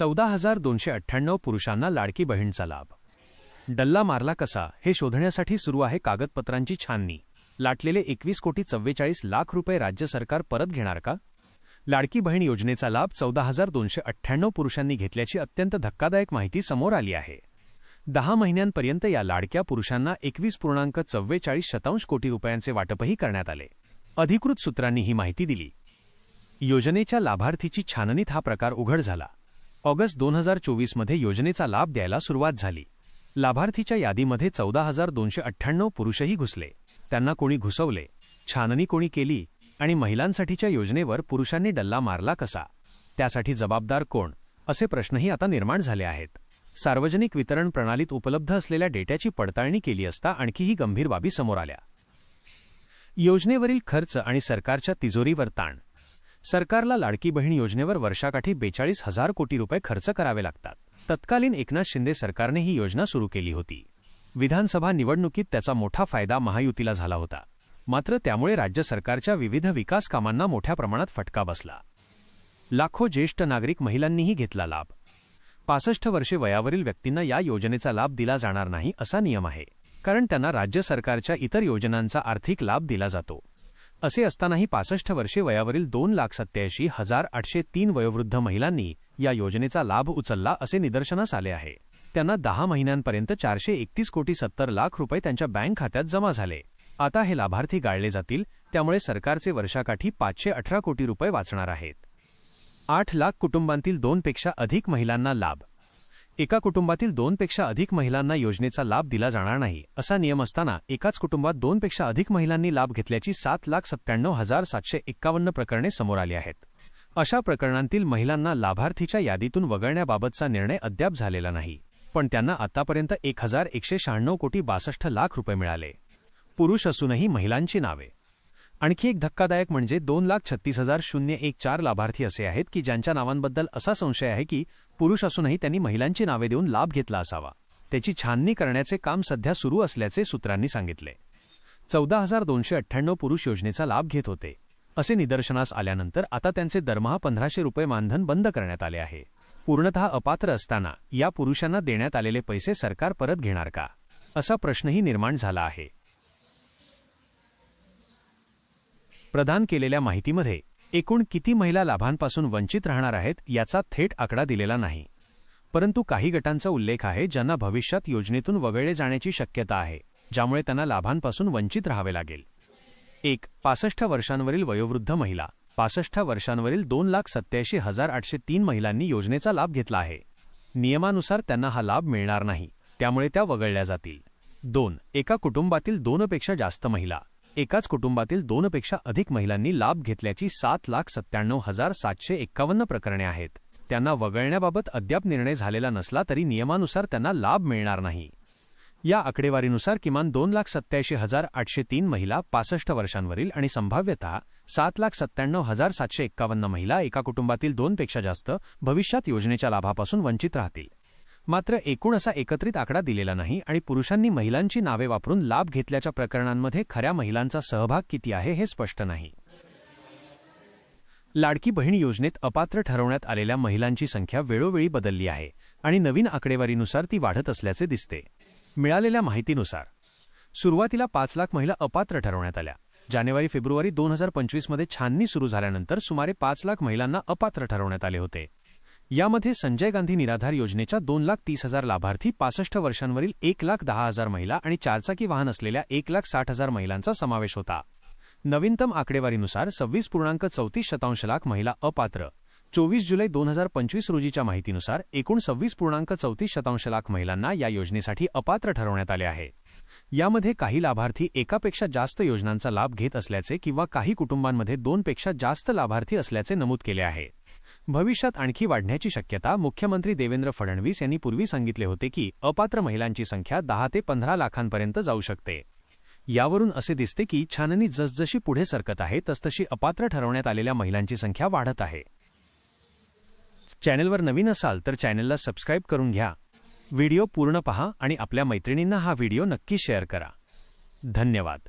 चौदा हजार दोनशे अठ्ठ्याण्णव पुरुषांना लाडकी बहीणचा लाभ. डल्ला मारला कसा हे शोधण्यासाठी सुरू आहे कागदपत्रांची छाननी. लाटलेले एकवीस कोटी चव्वेचाळीस लाख रुपये राज्य सरकार परत घेणार का? लाडकी बहीण योजनेचा लाभ चौदा हजार दोनशे अठ्ठ्याण्णव पुरुषांनी घेतल्याची अत्यंत धक्कादायक माहिती समोर आली आहे. दहा महिन्यांपर्यंत या लाडक्या पुरुषांना एकवीस पूर्णांक चव्वेचाळीस शतांश कोटी रुपयांचे वाटपही करण्यात आले. अधिकृत सूत्रांनी ही माहिती दिली. योजनेच्या लाभार्थीची छाननीत हा प्रकार उघड झाला. ऑगस्ट दोन हजार चोवीसमध्ये योजनेचा लाभ द्यायला सुरुवात झाली. लाभार्थीच्या यादीमध्ये चौदा हजार दोनशे अठ्ठ्याण्णव पुरुषही घुसले. त्यांना कोणी घुसवले छाननी कोणी केली आणि महिलांसाठीच्या योजनेवर पुरुषांनी डल्ला मारला कसा? त्यासाठी जबाबदार कोण? असे प्रश्नही आता निर्माण झाले आहेत. सार्वजनिक वितरण प्रणालीत उपलब्ध असलेल्या डेट्याची पडताळणी केली असता आणखीही गंभीर बाबी समोर आल्या. योजनेवरील खर्च आणि सरकारच्या तिजोरीवर ताण सरकारला लाडकी बहीण योजनेवर वर्षाकाठी बेचाळीस हजार कोटी रुपये खर्च करावे लागतात. तत्कालीन एकनाथ शिंदे सरकारने ही योजना सुरू केली होती. विधानसभा निवडणुकीत त्याचा मोठा फायदा महायुतीला झाला होता. मात्र त्यामुळे राज्य सरकारच्या विविध विकास कामांना मोठ्या प्रमाणात फटका बसला. लाखो ज्येष्ठ नागरिक महिलांनीही घेतला लाभ. पासष्ट वर्षे वयावरील व्यक्तींना या योजनेचा लाभ दिला जाणार नाही असा नियम आहे. कारण त्यांना राज्य सरकारच्या इतर योजनांचा आर्थिक लाभ दिला जातो. असे असतानाही पासष्ट वर्षे वयावरील दोन लाख सत्याऐंशी हजार आठशे तीन वयोवृद्ध महिलांनी या योजनेचा लाभ उचलला असे निदर्शनास आले आहे. त्यांना दहा महिन्यांपर्यंत चारशे एकतीस कोटी सत्तर लाख रुपये त्यांच्या बँक खात्यात जमा झाले. आता हे लाभार्थी गाळले जातील त्यामुळे सरकारचे वर्षाकाठी पाचशे अठरा कोटी रुपये वाचणार आहेत. आठ लाख कुटुंबांतील दोनपेक्षा अधिक महिलांना लाभ एका कुटुंबातील दोनपेक्षा अधिक महिलांना योजनेचा लाभ दिला जाणार नाही असा नियम असताना एकाच कुटुंबात दोनपेक्षा अधिक महिलांनी लाभ घेतल्याची सात लाख सत्त्याण्णव हजार सातशे एक्कावन्न प्रकरणे समोर आली आहेत. अशा प्रकरणांतील महिलांना लाभार्थीच्या यादीतून वगळण्याबाबतचा निर्णय अद्याप झालेला नाही पण त्यांना आतापर्यंत एक हजार एकशे शहाण्णव कोटी बासष्ट लाख रुपये मिळाले. पुरुष असूनही महिलांची नावे आणखी एक धक्कादायक म्हणजे दोन लाख छत्तीस हजार शून्य एक चार लाभार्थी असे आहेत की ज्यांच्या नावांबद्दल असा संशय आहे की पुरुष असूनही त्यांनी महिलांची नावे देऊन लाभ घेतला असावा. त्याची छाननी करण्याचे काम सध्या सुरू असल्याचे सूत्रांनी सांगितले. चौदा हजार दोनशे अठ्ठ्याण्णव पुरुष योजनेचा लाभ घेत होते. असे निदर्शनास आल्यानंतर आता त्यांचे दरमहा पंधराशे रुपये मानधन बंद करण्यात आले आहे. पूर्णतः अपात्र असताना या पुरुषांना देण्यात आलेले पैसे सरकार परत घेणार का? असा प्रश्नही निर्माण झाला आहे. प्रदान केलेल्या माहितीमध्ये एकूण किती महिला लाभांपासून वंचित राहणार आहेत याचा थेट आकडा दिलेला नाही. परंतु काही गटांचा उल्लेख आहे ज्यांना भविष्यात योजनेतून वगळले जाण्याची शक्यता आहे ज्यामुळे त्यांना लाभांपासून वंचित राहावे लागेल. एक पासष्ट वर्षांवरील वयोवृद्ध महिला. पासष्ट वर्षांवरील दोन लाख सत्याऐंशी हजार आठशे तीन महिलांनी योजनेचा लाभ घेतला आहे. नियमानुसार त्यांना हा लाभ मिळणार नाही त्यामुळे त्या वगळल्या जातील. दोन एका कुटुंबातील दोनपेक्षा जास्त महिला. एकाच कुटुंबातील दोनपेक्षा अधिक महिलांनी लाभ घेतल्याची सात लाख सत्त्याण्णव हजार सातशे एक्कावन्न प्रकरणे आहेत. त्यांना वगळण्याबाबत अद्याप निर्णय झालेला नसला तरी नियमानुसार त्यांना लाभ मिळणार नाही. या आकडेवारीनुसार किमान दोन लाख सत्याऐंशी हजार आठशे तीन महिला पासष्ट वर्षांवरील आणि संभाव्यतः सात लाख सत्त्याण्णव हजार सातशे एक्कावन्न महिला एका कुटुंबातील दोनपेक्षा जास्त भविष्यात योजनेच्या लाभापासून वंचित राहतील. मात्र एकूण असा एकत्रित आकडा दिलेला नाही आणि पुरुषांनी महिलांची नावे वापरून लाभ घेतल्याच्या प्रकरणांमध्ये खऱ्या महिलांचा सहभाग किती आहे हे स्पष्ट नाही. लाडकी बहीण योजनेत अपात्र ठरवण्यात आलेल्या महिलांची संख्या वेळोवेळी बदलली आहे आणि नवीन आकडेवारीनुसार ती वाढत असल्याचे दिसते. मिळालेल्या माहितीनुसार सुरुवातीला पाच लाख महिला अपात्र ठरवण्यात आल्या. जानेवारी फेब्रुवारी दोन हजार पंचवीसमध्ये छाननी सुरू झाल्यानंतर सुमारे पाच लाख महिलांना अपात्र ठरवण्यात आले होते. यामध्ये संजय गांधी निराधार योजनेच्या दोन लाख तीस हजार लाभार्थी पासष्ट वर्षांवरील एक लाख दहा हजार महिला आणि चारचाकी वाहन असलेल्या एक लाख साठ हजार महिलांचा समावेश होता. नवीनतम आकडेवारीनुसार सव्वीस पूर्णांक चौतीस शतांश लाख महिला अपात्र. चोवीस जुलै दोन हजार पंचवीस रोजीच्या माहितीनुसार एकूण सव्वीस पूर्णांक चौतीस शतांश लाख महिलांना या योजनेसाठी अपात्र ठरवण्यात आले आहे. यामध्ये काही लाभार्थी एकापेक्षा जास्त योजनांचा लाभ घेत असल्याचे किंवा काही कुटुंबांमध्ये दोनपेक्षा जास्त लाभार्थी असल्याचे नमूद केले आहे. भविष्यात आणखी वाढण्याची शक्यता मुख्यमंत्री देवेंद्र फडणवीस यांनी पूर्वी सांगितले होते की अपात्र महिलांची संख्या दहा ते पंधरा लाखांपर्यंत जाऊ शकते. यावरून असे दिसते की छाननी जसजशी पुढे सरकत आहे तसतशी अपात्र ठरवण्यात आलेल्या महिलांची संख्या वाढत आहे. चॅनेलवर नवीन असाल तर चॅनेलला सबस्क्राईब करून घ्या. व्हिडिओ पूर्ण पहा आणि आपल्या मैत्रिणींना हा व्हिडिओ नक्की शेअर करा. धन्यवाद.